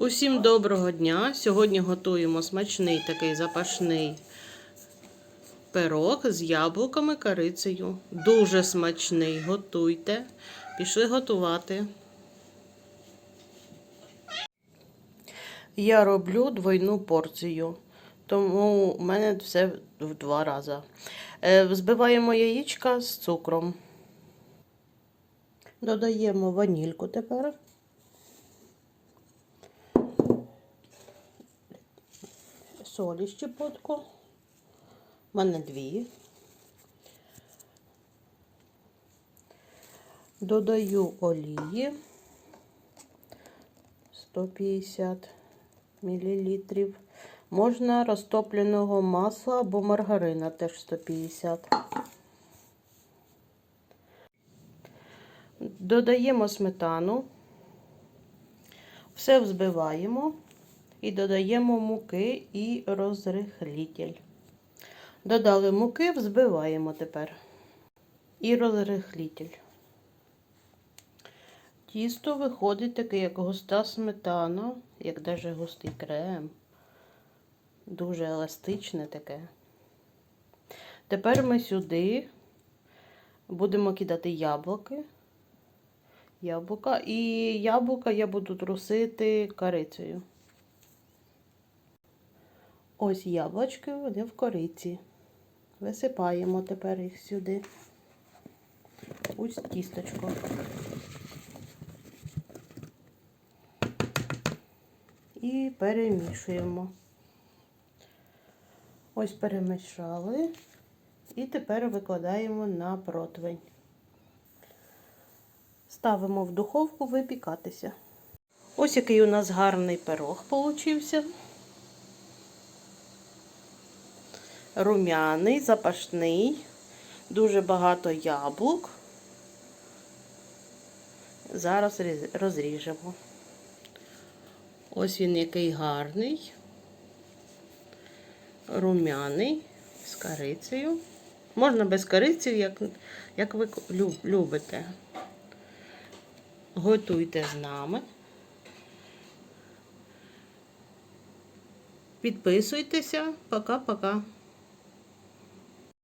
Усім доброго дня! Сьогодні готуємо смачний такий запашний пирог з яблуками, корицею. Дуже смачний. Готуйте. Пішли готувати. Я роблю двойну порцію, тому у мене все в два рази. Е, Збиваємо яєчка з цукром. Додаємо ванільку тепер. Солі щепотку. У мене дві. Додаю олії 150 мл. Можна розтопленого масла або маргарина теж 150. Додаємо сметану. Все взбиваємо і додаємо муки і розрихлітель. Додали муки, взбиваємо тепер. І розрихлітель. Тісто виходить таке, як густа сметана, як даже густий крем. Дуже еластичне таке. Тепер ми сюди будемо кидати яблуки. Яблука. І яблука я буду трусити корицею. Ось яблучки, вони в кориці. Висипаємо тепер їх сюди. Ось тісточко. І перемішуємо. Ось перемішали. І тепер викладаємо на противень. Ставимо в духовку випікатися. Ось який у нас гарний пирог получився. Рум'яний, запашний, дуже багато яблук. Зараз розріжемо. Ось він який гарний, рум'яний, з корицею. Можна без кориці, як, як ви любите. Готуйте з нами. Підписуйтеся. Пока-пока.